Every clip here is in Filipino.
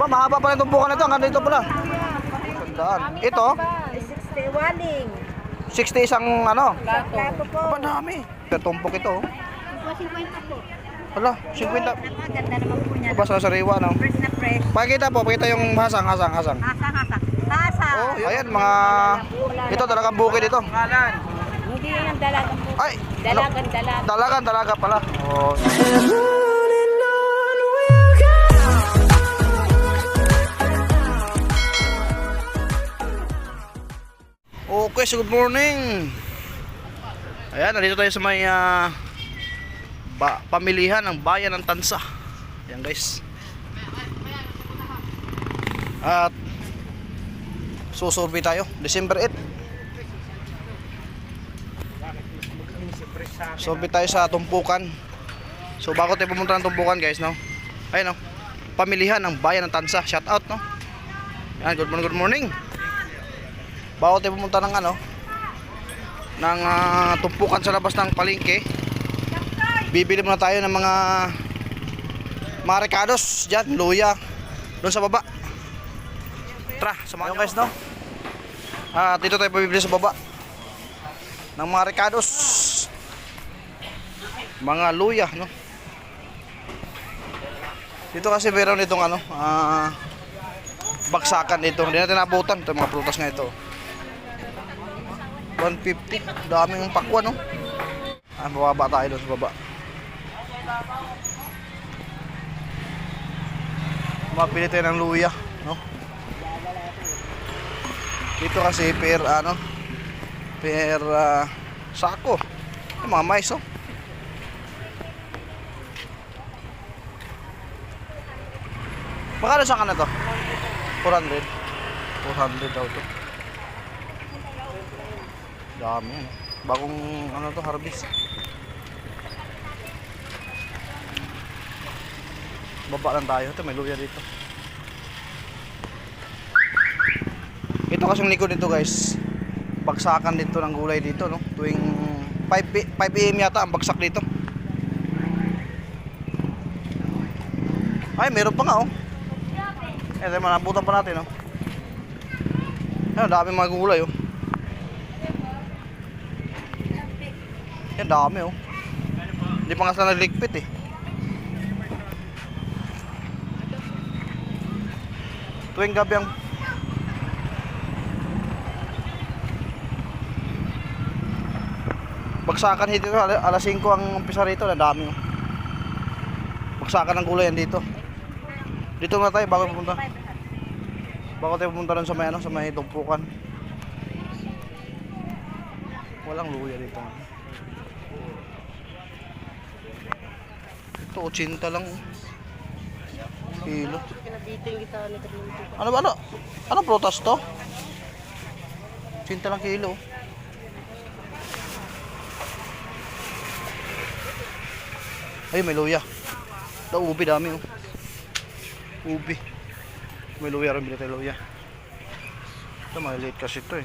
Ba, mahaba pala itong bukan na ito. Hanggang dito pala. Tandaan. Ito, 60 waling. 60 isang ano. Plato po. Ba, dami. Pero tumpok ito. oh. Po, 50 po. Hala, 50. Ganda naman po niya. Ba, sa sariwa, no? Fresh na fresh. Pakita po, pakita yung hasang, hasang, hasang. Hasa, hasa. Hasa. Oh, ayan, mga... Ito, talagang bukid ito. Hindi yan dalagang po. Ay? Dalagan, dalagan. Dalagan, dalaga pala. Oh. So good morning. Ayan, nandito tayo sa may ah, ba, pamilihan ng bayan ng Tansa. Ayan guys. At susurvey tayo, December 8. Survey tayo sa tumpukan. So bago tayo pumunta ng tumpukan guys, no? Ayun no. Pamilihan ng bayan ng Tansa. Shout out, no? Ayan, good morning, good morning. Bago tayo pumunta ng ano, ng ah, tumpukan sa labas ng palengke. Bibili muna tayo ng mga recados dyan, luya, doon sa baba. Tara, samahan nyo guys, no? Ah, dito tayo pabibili sa baba ng mga recados mga luya no dito kasi meron itong ano ah baksakan dito hindi natin nabutan ito mga prutas nga ito 150 daming pakwan no? Ah bababa tayo doon sa baba. Mapili tayo ng luya no? Dito kasi per ano? Per ah, sako. Yung mga mais oh. Magkano sa kana to? 400. 400 daw to. Dami yan. Bagong ano to, harvest. Baba lang tayo. Ito, may luya dito. Ito kasing likod nito guys. Bagsakan dito ng gulay dito, no? Tuwing 5, p- 5 p.m. yata ang bagsak dito. Ay, meron pa nga, oh. Eh, manabutan pa natin, oh. Ayun, dami mga gulay, oh. Yan, dami, oh. Hindi pa nga sila naligpit, eh. Tuwing gabi ang... Bagsakan dito, ala- alas 5 ang umpisa rito, na dami, oh. Bagsakan ng gulay yan dito. Dito na tayo bago pupunta. Bago tayo pumunta rin sa may ano, sa may tumpukan. Walang luya dito. Ito, 80 lang. Kilo. Kalinto. Ano ba ano? Ano prutas to? 80 lang kilo. Ay, may luya. Daw ubi dami oh. Ubi. May luya rin bilhin tayo luya. Ito maliliit kasi ito eh.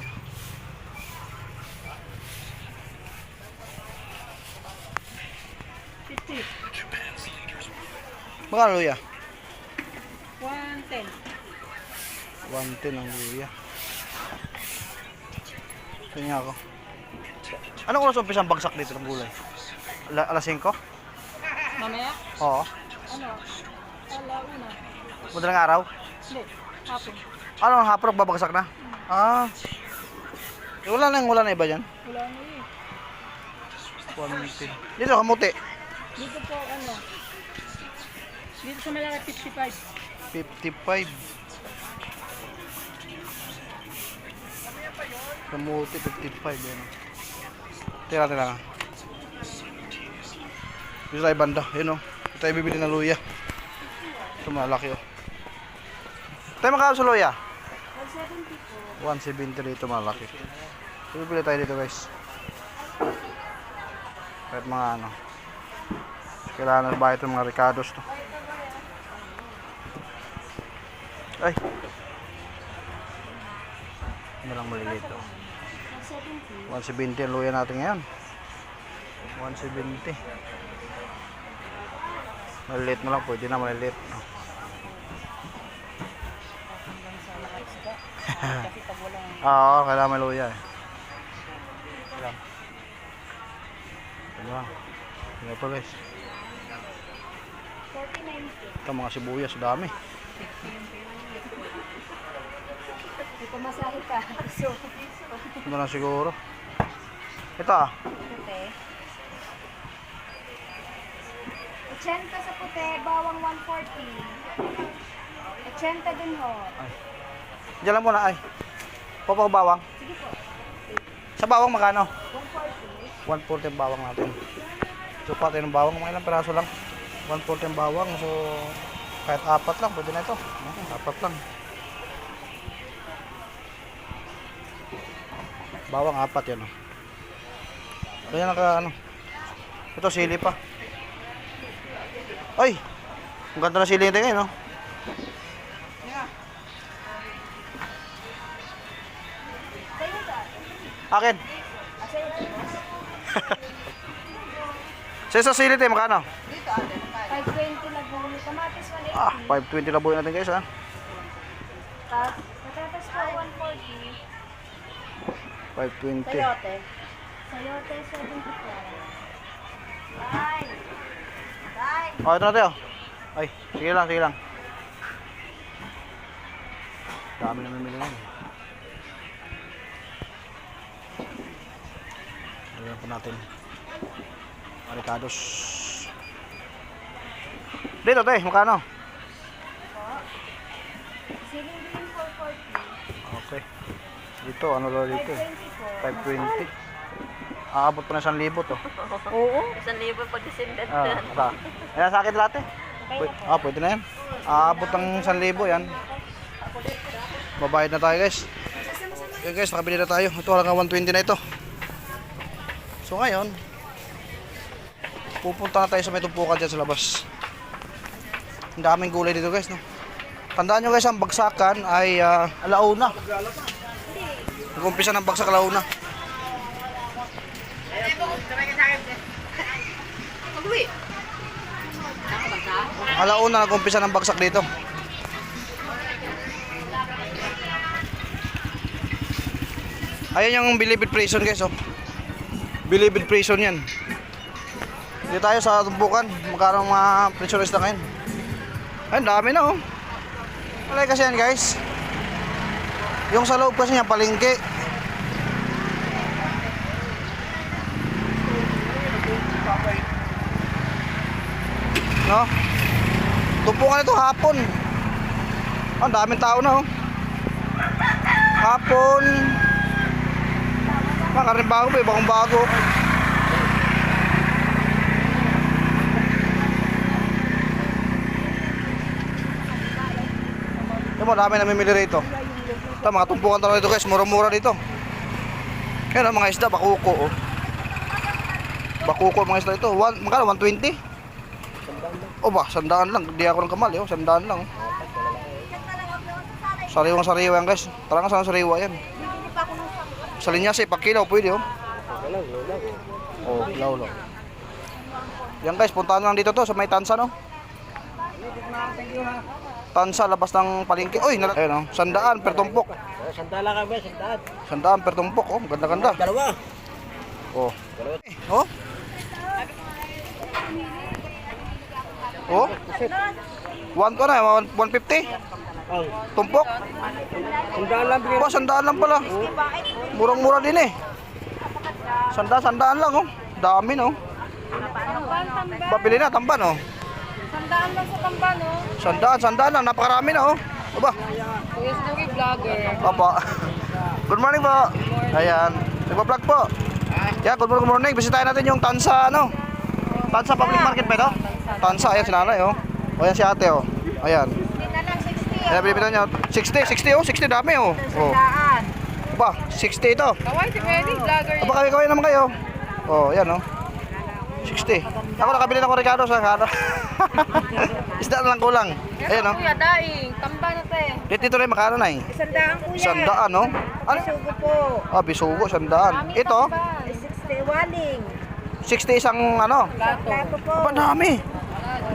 Magkano luya? 110. 110 ang luya. Tingnan ako. Anong oras umpisa ang bagsak dito ng gulay? Ala, alas 5? Mamaya? Oo. Ano? Ala, una. Madalang araw? Hindi. Hapon. Ano, hapon babagsak na? Ah. Eh, wala na yung wala na iba dyan? Wala na eh. 110. Dito, kamuti. Dito po, ano? Dito sa Malala 55. 55. Kamuti, 55. Yan. Tira, tira. Dito tayo banda. Yun o. Dito tayo bibili ng luya. Ito malaki o. Tayo magkano sa luya? 170 dito malaki. Bibili tayo dito guys. Kahit mga ano. Kailangan na ba ito mga ricados to. Ay. Ano lang maliliit to. 170 ang luya natin ngayon. 170. Maliliit mo lang pwede na maliliit. walang... Oo, kailangan may luya eh. Alam. Diba? Tingnan po guys. 4090. Ito mga sibuyas, dami. May pamasahe pa. So, Ito na siguro. Ito ah. puti. 80 sa puti, bawang 140. 80 din ho. Diyan lang muna ay. Popok bawang. Sige po. Sa bawang magkano? 140 140. ang bawang natin. So pati ng bawang, mga ilang peraso lang. 140 ang bawang. So kahit apat lang, pwede na ito. Apat lang. Bawang apat yan. Oh. Kaya naka ano. Ito sili pa. Ay! Ang ganda na sili nito ngayon, ba? Akin. Ah? Sa isa sili tayo, magkano? 520 lang po. Kamatis 180. Ah, 520 lang buhay natin guys, ha? Tapos, patatas po 140. 520. Sayote. Sayote 75. Bye. Bye. Oh, ito na tayo. Ay, sige lang, sige lang. Dami na namili ngayon. Ayan po natin. Maricados. Dito, te, makano? Dito, ano daw dito? 520 po. 520. Aabot pa na 1,000 to. Oo. Isang libo pag December Ah, na. ata. Ayan sa akin lahat eh. Ah, pwede na yan. Aabot ng 1,000 yan. Babayad na tayo guys. Okay guys, nakabili na tayo. Ito halagang 120 na ito. So ngayon, pupunta na tayo sa may tumpukan dyan sa labas. Ang daming gulay dito guys. No? Tandaan nyo guys, ang bagsakan ay uh, alauna. Nag-umpisa ng bagsak alauna. Alauna nag-umpisa ng bagsak dito. Ayan yung Bilibid Prison guys oh. Bilibid Prison yan. Dito tayo sa tumpukan. Magkano ang mga prisonerista ngayon. Ayun, dami na oh. Alay kasi yan guys. Yung sa loob kasi niya palengke. No? Tumpukan ito hapon. Ang daming tao na oh. Hapon. Baka rin bago pa, bagong bago. Yung mo, dami namimili rito. Ito, mga tumpukan talaga dito guys, mura-mura dito. Yan ang mga isda, bakuko oh. Bakuko mga isda ito. One, magkano? 120? O ba, sandaan lang. Di ako ng kamali oh, sandaan lang oh. Sariwang sariwa yan guys. Talagang saan sariwa yan. Sa linya sa pakilaw pwede oh. Oh, law Yan guys, puntahan lang dito to sa may tansa no. Tansa labas ng palengke. Oy, nala- ayun oh, sandaan per tumpok. Sandala kami, sandaan. Sandaan per tumpok oh, ganda-ganda. Dalawa. Oh. Oh. Oh. One ko na, one- 150. Ang Tumpok. sandaan lang. Ba, sandaan lang pala. Murang-mura din eh. Sanda, sandaan lang oh. Dami no. Babili na, tamban oh. Sandaan lang sa tamban, oh. Sandaan, sandaan lang. Napakarami na oh. Aba, Kuya Snooki Vlogger. papa. Good morning po. Ayan. Nagpa-vlog po. Yeah, good morning, good morning. Bisitahin natin yung Tansa, ano? Tansa Public Market ba ito? Tansa, ayan si nanay oh. O yan si ate oh. Ayan. Hindi na lang 60. Ayan, binibitan niya. 60, 60 oh. 60 dami oh. Oh. Aba, 60 ito. Kawai si Freddy Vlogger. Aba, kaway-kaway naman kayo. Oh, yan oh. 60. Ako nakabili ng Ricardo sa kano. Isda na lang kulang. Ayan oh. Kuya Daing, tamba na te. Dito dito rin makano na eh. Sandaan, kuya. Sandaan oh. Ano? Sugo po. Ah, bisugo, sandaan. Ito, 60 waling. 60 isang ano. Gato. Plato po. Aba, dami.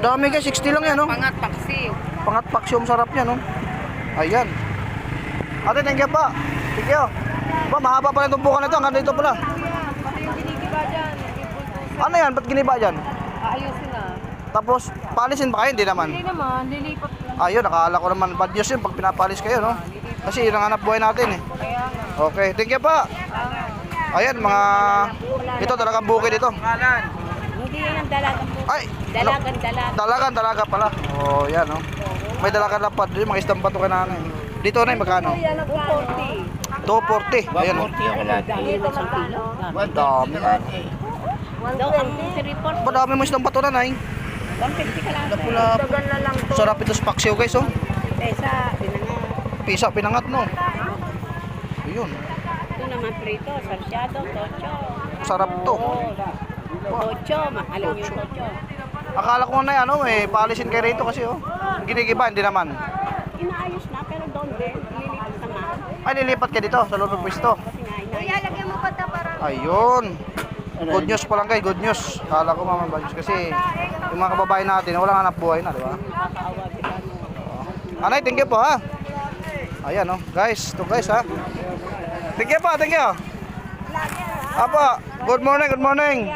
Dami guys, 60 lang yan oh. Pangat paksiw. Pangat paksiw, sarap yan oh. Ayan. Ate, thank you po. Thank you. Ba, mahaba pala itong bukan na ito. Hanggang dito pala. Baka yung ginigiba dyan. Ibulbusan. Ano yan? Ba't giniba dyan? Aayusin na. Tapos, palisin ba kayo? Hindi naman. Hindi naman, lilipat lang. Ayun, nakakala ko naman bad news yun pag pinapalis kayo, no? Kasi yun ang hanap buhay natin, eh. Okay, thank you pa. Ayan, mga... Ito talagang bukid ito. Hindi yan ang dalagang po. Ay! Dalagan, dalagan. Dalagan, dalaga pala. Oh, yan, no? May dalagan lapad. Yung mga isdang bato ka na, ano, eh. Dito na, magkano? Yan ang 240. 240. Ayan, no? Dito magkano? Ang dami. 120. report. Madami mo isdang bato na, nay. 150 ka lang. Pula. Sarap ito sa paksiw, guys, oh. Pesa, binanga. Pisa, pinangat, no? Ayun. Ito naman prito, sarsyado, tocho. Sarap to. Tocho, alam niyo yung tocho. Akala ko na, ano, eh, palisin kayo rito kasi, oh. Ginigiba, hindi naman. Inaayos na, pero doon din, lilipat naman. Ay, lilipat ka dito sa loob ng pwesto. Nga, inaayos. lagyan mo pa para. Ayun. Good news pa lang kay, good news. Kala ko mama bad news kasi yung mga kababayan natin walang hanap buhay na, di ba? Anay, thank you po ha. Ayan oh, guys, to guys ha. Thank you po, thank you. Apa, good morning, good morning.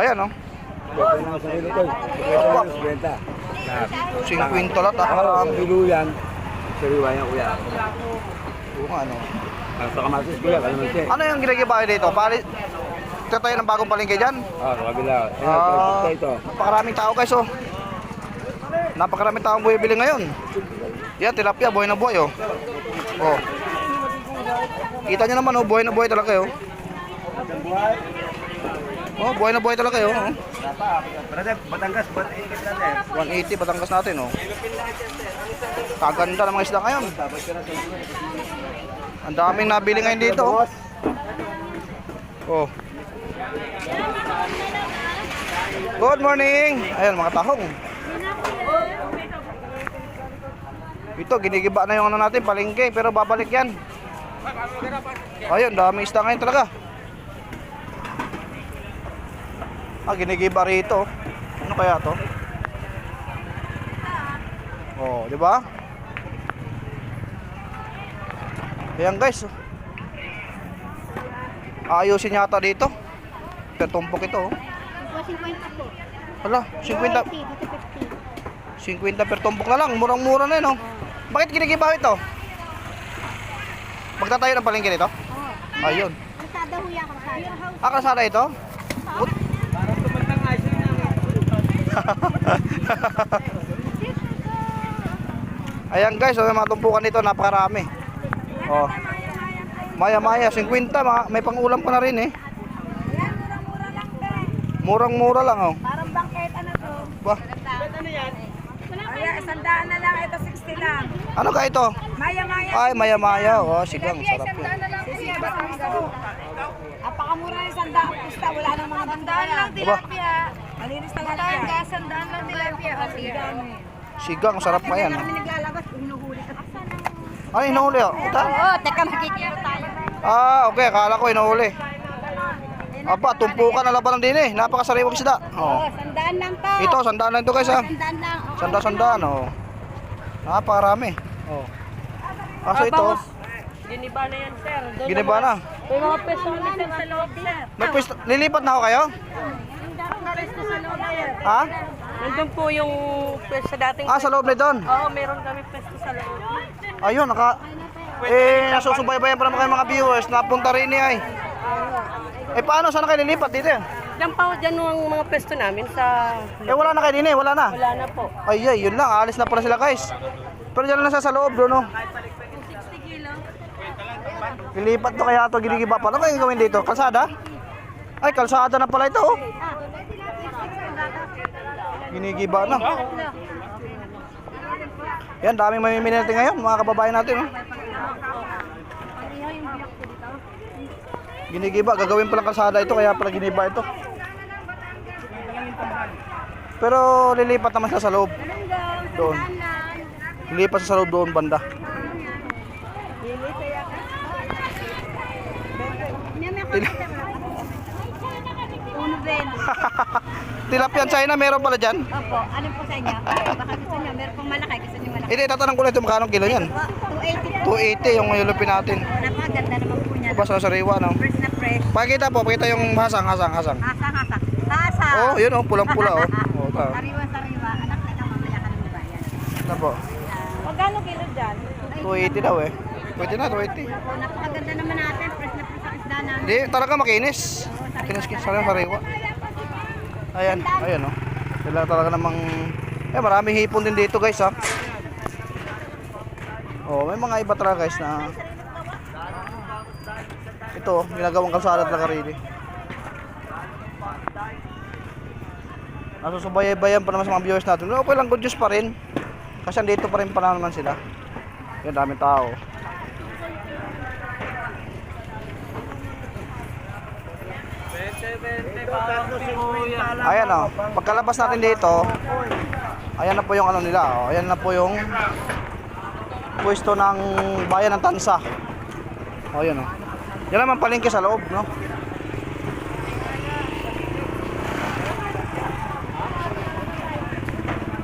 Ayan oh. Apa, 50 lahat ah. Parang, Piluyan. Sariwa yan, kuya. Oo nga, ano. Ang sa kamatis, kuya, kalamansi. Ano yung ginagawa kayo dito? Pali, ito tayo ng bagong palengke dyan? Ah, sa kabila. Ah, uh, ito. napakaraming tao guys oh. Napakaraming tao ang bumibili ngayon. Yan, tilapia, buhay na buhay oh. Oh. Kita nyo naman oh, buhay na buhay talaga oh. Oh, buhay na buhay talaga oh. Brother, Batangas, ba't ikit natin? 180 Batangas natin oh. Kaganda ng mga isda ngayon. Ang daming nabili ngayon dito oh. Oh. Good morning. Ayun mga tahong. Ito, ginigiba na yung ano natin, palengke, pero babalik yan. Ayun, dami isda ngayon talaga. Ah, ginigiba rito. Ano kaya to? Oh, di ba? Ayan guys. Ayusin yata dito. Pertumpok ito. oh. 50 po. Hala, 50. 50 per tumpok na lang. Murang-mura na yun, oh. Bakit ginigibaw ito? Magtatayo ng palengke nito? Ayun. Kalsada ho yan, kalsada. Ah, kalsada ito? But... Ayan guys, oh, may mga tumpukan dito, napakarami. Oh. Maya-maya, 50, ma- may pangulam pa na rin eh. Murang-mura lang oh. Parang bangketa na to. Bah, Kaya isandaan na lang, ito 60 lang. ano ka ito? Maya-maya. Ay, maya-maya. Oh, sigang, sarap yun. na lang. Apakamura yung sandaan pusta, wala nang mga bandaan lang Aba, Malinis na tilapia. Sandaan lang tilapia. sigang, sarap pa yan. Kami naglalabas, hinuhuli ka. Ano, inuuli oh? Ito? Oo, teka makikita tayo. Ah, okay. Akala ko inuuli. Aba, tumpukan na laban ng din eh. Napakasariwang isda. Oh. Sandaan lang to. Ito, sandaan lang ito guys ha. Sandaan lang. Oo. Sanda-sandaan oh. Napakarami. Oh. Kaso ito, Giniba na yan, sir. Giniba na. May mga kami sir sa loob, sir. May lilipat na ako kayo? Ha? Nandun po yung sa dating Ah, sa loob na doon. Oo, meron kami pesto sa loob. Ayun, naka... Eh, nasusubaybayan pa naman kayo mga viewers. Napunta rin niya ay. Eh, paano? Saan na kayo lilipat dito? Diyan pa, dyan ang mga pesto namin sa... Eh, wala na kayo din eh. Wala na. Wala na po. Ay, ay, yun lang. Alis na pala sila guys. Pero dyan lang sa sa loob doon, no? Lilipat to kaya to ginigiba pa. Ano kayong gawin dito? Kalsada? Ay, kalsada na pala ito, oh. Ginigiba na. Yan, daming mamimili natin ngayon, mga kababayan natin, oh. Ginigiba, gagawin palang kalsada ito, kaya pala giniba ito. Pero lilipat naman siya sa loob. Doon. Lilipat siya sa loob doon banda. Til- Tilapia China, meron pala dyan. Opo, ano po sa inyo? Baka gusto niyo, meron pong malaki, gusto niyo malaki. Hindi, tatanong ko lang ito magkano kilo yan. 280 po. 280 yung yulupin natin. Napakaganda naman po niya. Tapos sa sariwa, no? Fresh na fresh. Pakita po, pakita yung hasang, hasang, hasang. Hasa, hasa. Hasa. Oh, yun oh, pulang-pula oh. Oh. Sariwa, sariwa. Anak na ka mamaya ka ng bayan. Ano po? Magkano kilo dyan? 280 daw eh. Pwede na, 280. Napakaganda naman natin. Fresh na fresh ang isda namin. Hindi, talaga makinis. Makinis kinis sa sariwa. Ayan, ayan oh. Sila talaga namang eh maraming hipon din dito guys ha. Oh, may mga iba talaga guys na ito, ginagawang kalsada talaga rin. Nasusubayay-bayan pa naman sa mga viewers natin. Okay lang, good news pa rin. Kasi andito pa rin pa naman sila. Yan, daming tao. Ayan o, pagkalabas natin dito, ayan na po yung ano nila, oh. ayan na po yung pwesto ng bayan ng Tansa. O, ayan o. Yan naman palengke sa loob, no?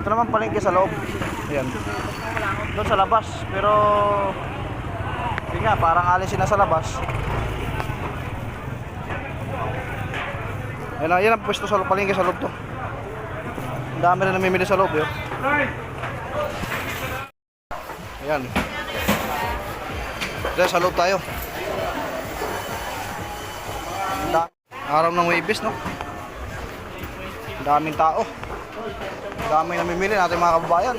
Ito naman palengke sa loob. Ayan. Doon sa labas, pero yun nga, parang alisin na sa labas. Ayan, ayan ang pwesto sa loob, palengke sa loob to. Ang dami na namimili sa loob yun. Ayan. Diyan sa loob tayo. Araw ng Webis, no? Ang daming tao. Ang daming namimili natin mga kababayan.